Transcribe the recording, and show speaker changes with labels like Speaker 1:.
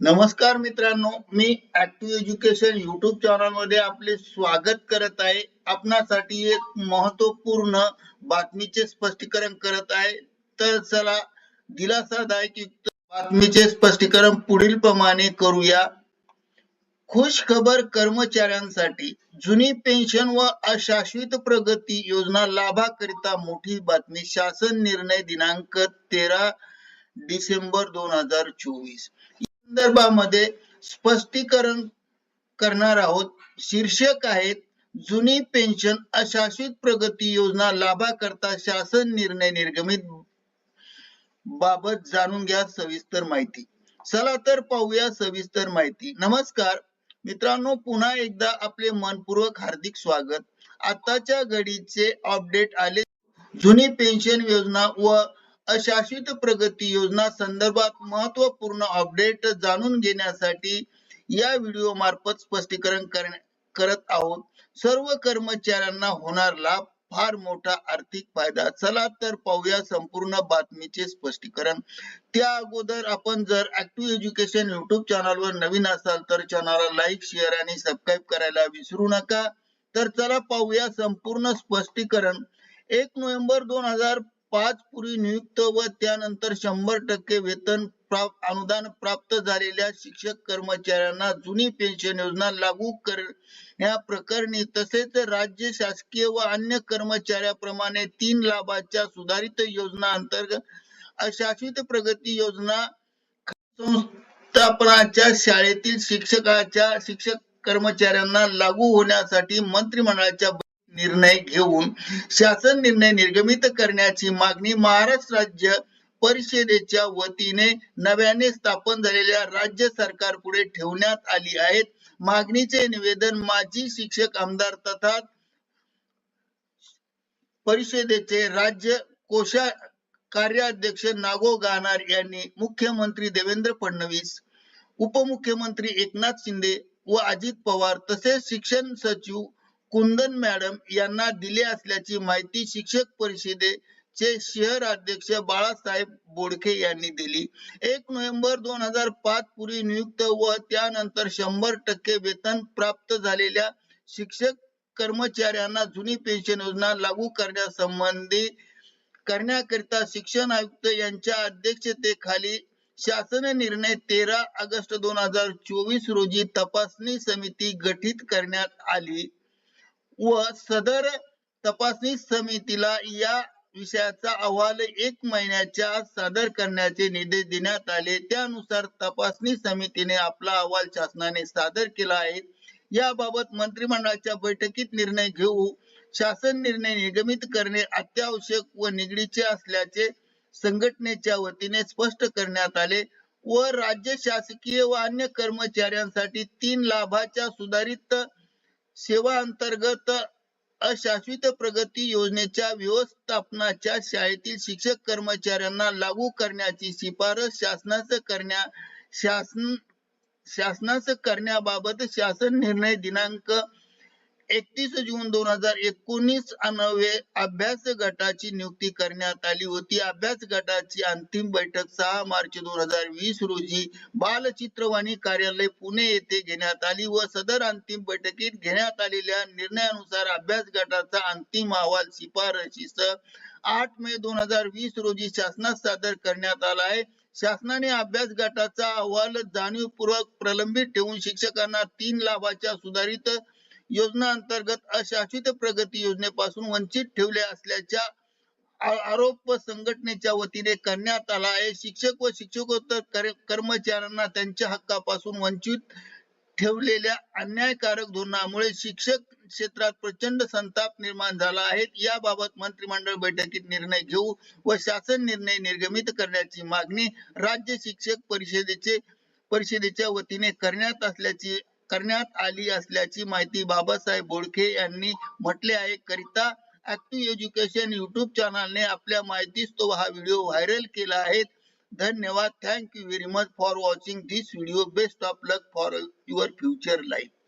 Speaker 1: नमस्कार मित्रांनो मी ऍक्टिव्ह एज्युकेशन युट्यूब चॅनलमध्ये आपले स्वागत करत आहे. आपणासाठी एक महत्त्वपूर्ण बातमीचे स्पष्टीकरण करत आहे. तर चला दिलासादायक युक्त बातमीचे स्पष्टीकरण पुढील प्रमाणे करूया. खुश खबर कर्मचाऱ्यांसाठी जुनी पेन्शन व अशाश्वित प्रगती योजना लाभाकरिता मोठी बातमी शासन निर्णय दिनांक तेरा डिसेंबर दोन हजार चोवीस. संदर्भामध्ये स्पष्टीकरण करणार आहोत. शीर्षक आहेत जुनी पेन्शन अशाश्वत प्रगती योजना लाभाकरता शासन निर्णय निर्गमित बाबत जाणून घ्या सविस्तर माहिती. चला तर पाहूया सविस्तर माहिती. नमस्कार. मित्रांनो पुन्हा एकदा आपले मनपूर्वक हार्दिक स्वागत. आताच्या घडीचे अपडेट आले. जुनी पेन्शन योजना व अशाश्वत प्रगती योजना संदर्भात महत्त्वपूर्ण अपडेट जाणून घेण्यासाठी या व्हिडिओ मार्फत स्पष्टीकरण करत आहोत. सर्व कर्मचाऱ्यांना होणार लाभ फार मोठा आर्थिक फायदा. चला तर पाहूया संपूर्ण बातमीचे स्पष्टीकरण. त्या अगोदर आपण जर ऍक्टिव्ह एज्युकेशन युट्यूब चॅनलवर नवीन असाल तर चॅनलला लाईक शेअर आणि सबस्क्राईब करायला विसरू नका. तर चला पाहूया संपूर्ण स्पष्टीकरण. एक नोव्हेंबर दोन हजार पाच पूर्वी नियुक्त व त्यानंतर शंभर टक्के वेतन प्राप्त अनुदान प्राप्त झालेल्या शिक्षक कर्मचाऱ्यांना जुनी पेन्शन योजना लागू करण्या प्रकरणी तसेच राज्य शासकीय व अन्य कर्मचाऱ्याप्रमाणे तीन लाभाच्या सुधारित योजना अंतर्गत अशाश्वत प्रगती योजना संस्थापनाच्या शाळेतील शिक्षकाच्या शिक्षक कर्मचाऱ्यांना लागू होण्यासाठी मंत्रिमंडळाच्या निर्णय घेऊन शासन निर्णय निर्गमित करण्याची मागणी महाराष्ट्र राज्य परिषदेच्या वतीने नव्याने स्थापन झालेल्या राज्य सरकार पुढे ठेवण्यात आली आहेत. मागणीचे निवेदन माजी शिक्षक आमदार तथा परिषदेचे राज्य कोशा कार्याध्यक्ष नागो गानार यांनी मुख्यमंत्री देवेंद्र फडणवीस उपमुख्यमंत्री एकनाथ शिंदे व अजित पवार तसेच शिक्षण सचिव कुंदन मॅडम यांना दिले असल्याची माहिती शिक्षक परिषदेचे शहर अध्यक्ष बाळासाहेब बोडखे यांनी दिली. एक नोव्हेंबर दोन हजार पाच पूर्वी नियुक्त व त्यानंतर शंभर टक्के वेतन प्राप्त झालेल्या शिक्षक कर्मचाऱ्यांना जुनी पेन्शन योजना लागू करण्यासंबंधी करण्याकरिता शिक्षण आयुक्त यांच्या अध्यक्षतेखाली शासन निर्णय तेरा ऑगस्ट दोन हजार चोवीस रोजी तपासणी समिती गठीत करण्यात आली. व सदर तपासणी समितीला या विषयाचा अहवाल एक महिन्याच्या आत सादर करण्याचे निर्देश देण्यात आले. त्यानुसार तपासणी समितीने आपला अहवाल शासनाने सादर केला आहे. याबाबत मंत्रिमंडळाच्या बैठकीत निर्णय घेऊ शासन निर्णय निगमित करणे अत्यावश्यक व निगडीचे असल्याचे संघटनेच्या वतीने स्पष्ट करण्यात आले व राज्य शासकीय व अन्य कर्मचाऱ्यांसाठी तीन लाभाच्या सुधारित सेवा अंतर्गत अशाश्वत प्रगती योजनेच्या व्यवस्थापनाच्या शाळेतील शिक्षक कर्मचाऱ्यांना लागू करण्याची शिफारस शासनास करण्या शासन शासनास करण्याबाबत शासन निर्णय दिनांक एकतीस जून दोन हजार एकोणीस अन्वये अभ्यास गटाची नियुक्ती करण्यात आली होती. अभ्यास गटाची अंतिम बैठक सहा मार्च दोन हजार वीस रोजी बालचित्रवाणी कार्यालय पुणे येथे घेण्यात आली व सदर अंतिम बैठकीत घेण्यात आलेल्या निर्णयानुसार अभ्यास गटाचा अंतिम अहवाल शिफारशीसह आठ मे दोन हजार वीस रोजी शासनात सादर करण्यात आला आहे. शासनाने अभ्यास गटाचा अहवाल जाणीवपूर्वक प्रलंबित ठेवून शिक्षकांना तीन लाभाच्या सुधारित योजना अंतर्गत अशाश्वत प्रगती योजनेपासून वंचित ठेवले असल्याच्या आरोप संघटनेच्या वतीने करण्यात आला आहे. शिक्षक व शिक्षकोत्तर कर्मचाऱ्यांना त्यांच्या हक्कापासून वंचित ठेवलेल्या अन्यायकारक धोरणामुळे शिक्षक क्षेत्रात प्रचंड संताप निर्माण झाला आहे. याबाबत मंत्रिमंडळ बैठकीत निर्णय घेऊ व शासन निर्णय निर्गमित करण्याची मागणी राज्य शिक्षक परिषदेचे परिषदेच्या वतीने करण्यात असल्याची करण्यात आली असल्याची माहिती बाबासाहेब बोडखे यांनी म्हटले आहे. करिता ऍक्टिव्ह एज्युकेशन युट्यूब चॅनलने आपल्या माहितीस तो हा व्हिडिओ व्हायरल केला आहे. धन्यवाद. Thank you very much for watching this video best of luck for your future life